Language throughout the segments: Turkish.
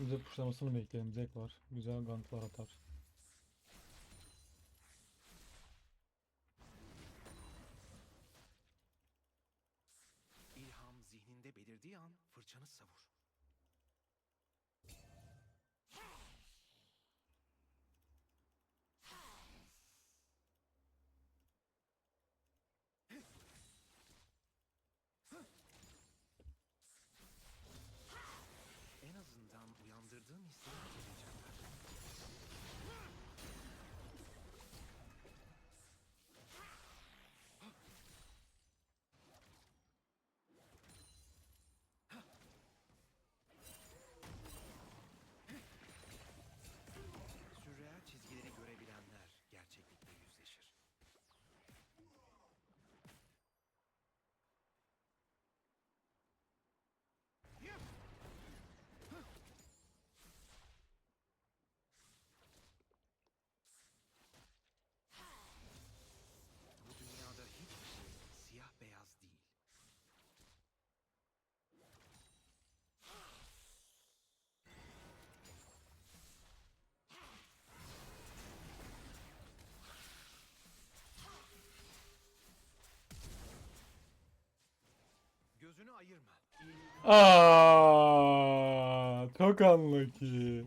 Ücret puşlamasını bekleyelim. Zek var. Güzel ganklar atar. misin? Gözünü. Aa, çok anlaki.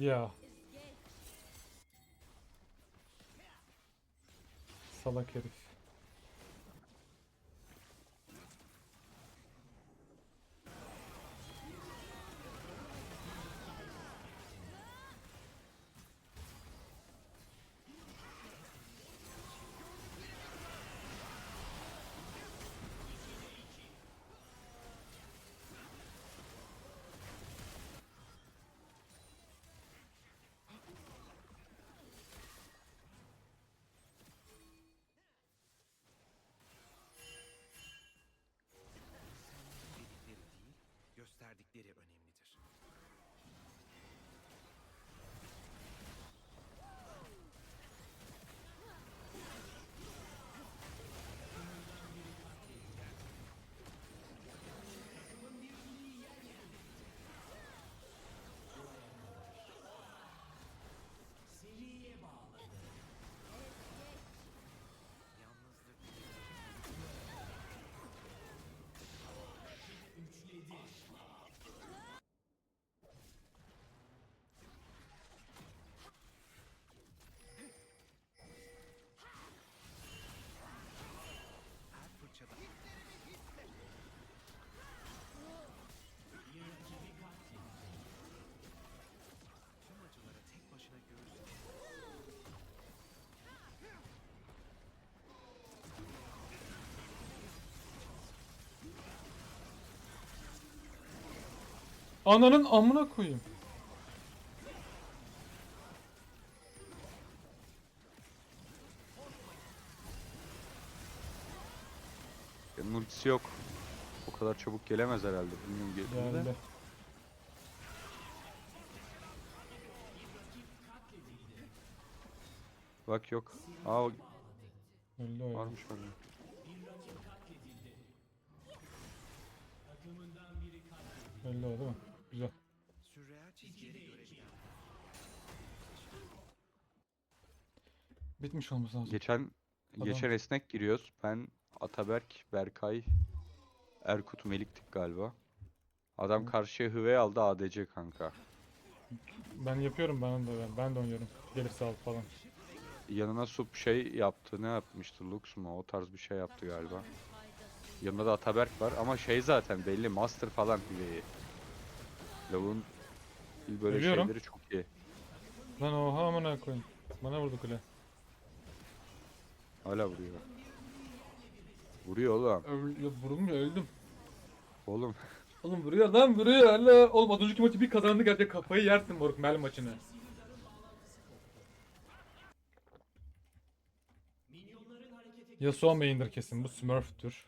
Ya. Salak herif. verdikleri önemli. Ananın amına koyayım. Ultisi yok. O kadar çabuk gelemez herhalde. Bilmiyorum geldi de. Geldi. Bak yok. Aa o- Öldü öyle. varmış orada. Öldü o değil mi? Güzel. Sürreal çizgileri görebiliyorum. Bitmiş olması lazım. Geçen geçen esnek giriyoruz. Ben Ataberk, Berkay, Erkut, Melik'tik galiba. Adam karşıya hıve aldı ADC kanka. Ben yapıyorum ben de ben, ben de oynuyorum. Gelirse al falan. Yanına sup şey yaptı. Ne yapmıştı? Lux mu? O tarz bir şey yaptı galiba. Yanında da Ataberk var ama şey zaten belli. Master falan hıveyi. Lavun böyle Biliyorum. şeyleri çok iyi. Lan oha amına koyayım. Bana vurdu kule. Hala vuruyor. Vuruyor oğlum. Öl ya vurulmuyor öldüm. Oğlum Oğlum vuruyor lan vuruyor hala. Oğlum az önceki maçı bir kazandık hadi kafayı yersin moruk Mel maçını. Yasuo main'dir kesin bu Smurf'tür.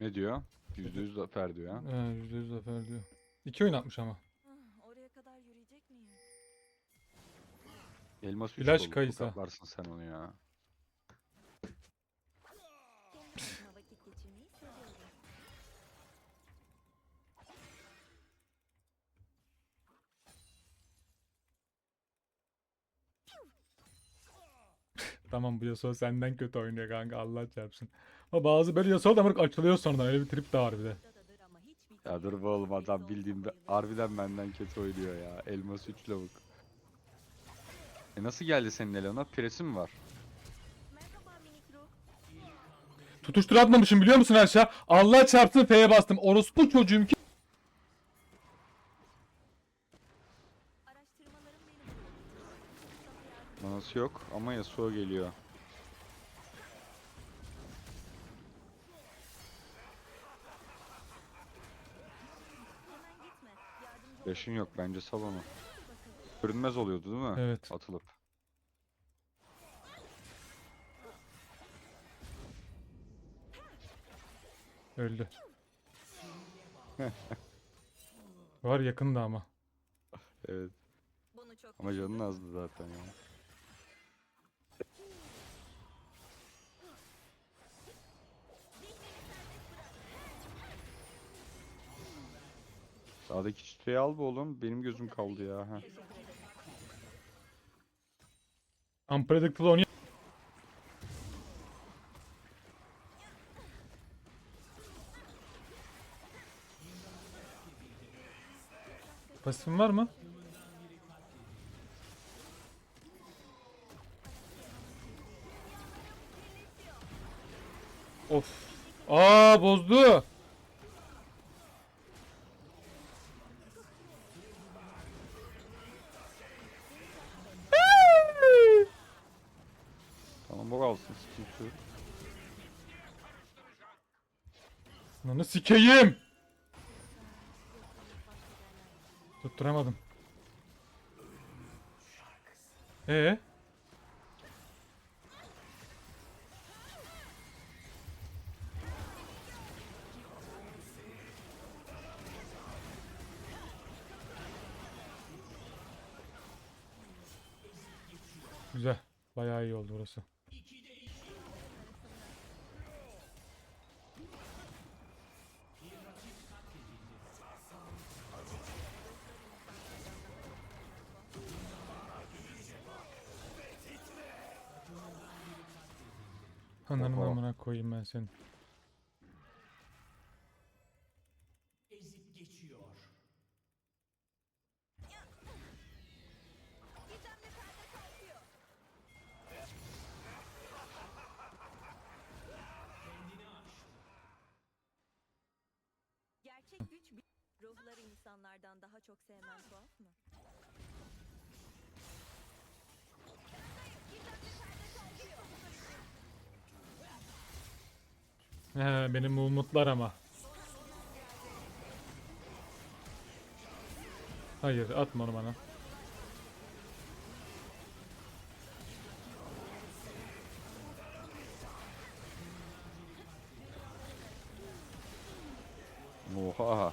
ne diyor? %100 zafer diyor ha. Ee, %100 zafer diyor. İki oyun atmış ama. Ah, Oraya kadar yürüyecek miyim? Elmas 3 İlaç oldu. kayısı. Tokatlarsın sen onu ya. Kendi başıma vakit geçirmeyi seviyorum. Tamam bu Yasuo senden kötü oynuyor kanka Allah çarpsın. Ama bazı böyle Yasuo da moruk açılıyor sonradan öyle bir trip de var bir de. Ya dur be oğlum adam bildiğimde harbiden benden kötü oynuyor ya. Elmas 3 lavuk. E nasıl geldi senin Elona? Presi mi var? Merhaba minik ruh. Tutuştur atmamışım biliyor musun aşağı? Allah çarpsın F'ye bastım. Orospu çocuğum ki. Manası yok ama Yasuo geliyor. Flash'ın yok bence sal onu. Görünmez oluyordu değil mi? Evet. Atılıp. Öldü. var yakında ama. Evet. Bunu çok Ama canın azdı zaten ya. Sağdaki çiçeği al be oğlum. Benim gözüm kaldı ya. Heh. Unpredictable oynuyor. Pasifin var mı? Of. Aa bozdu. Tamam bok alsın. Sıkıntı yok. Lan sikeyim. Tutturamadım. Ee? Güzel. Bayağı iyi oldu burası. Ananı Oha. amına koyayım ben senin. ezip geçiyor. Kendini aş. Gerçek güç bir... Ruhları insanlardan daha çok sevmen tuhaf mı? He, benim umutlar ama. Hayır atma onu bana. Oha.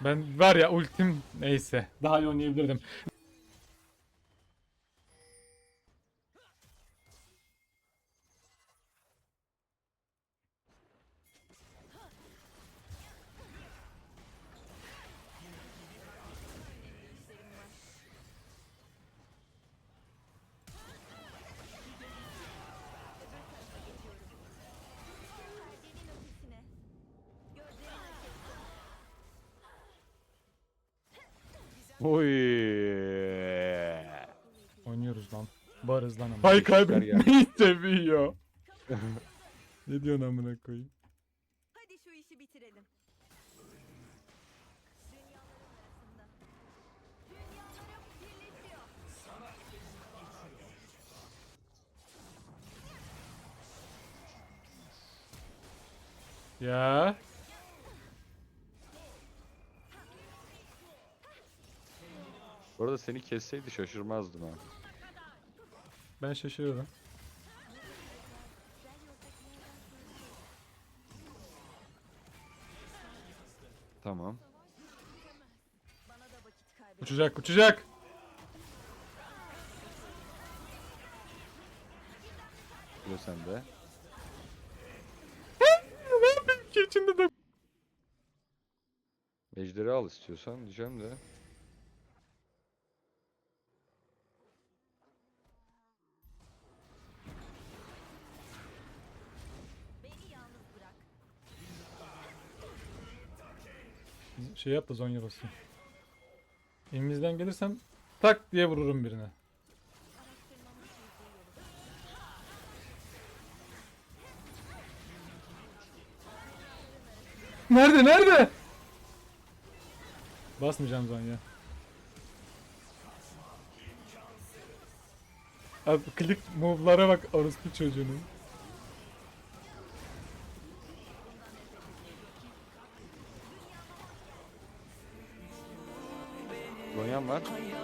Ben var ya ultim neyse daha iyi oynayabilirdim. Oy. Oynuyoruz lan. Varız lan ama. Hay kaybetmeyi seviyor. ne diyorsun amına koyayım? Hadi şu işi bitirelim. Ya. Bu arada seni kesseydi şaşırmazdım ha. Ben şaşırıyorum. Tamam. Uçacak uçacak. Diyor sende. ne yapayım ki içinde de. Ejderi al istiyorsan diyeceğim de. Şey yap da zonya basayım. Elimizden gelirsem tak diye vururum birine. Nerede nerede? Basmayacağım zonya. Abi klik move'lara bak orospu çocuğunun. 可。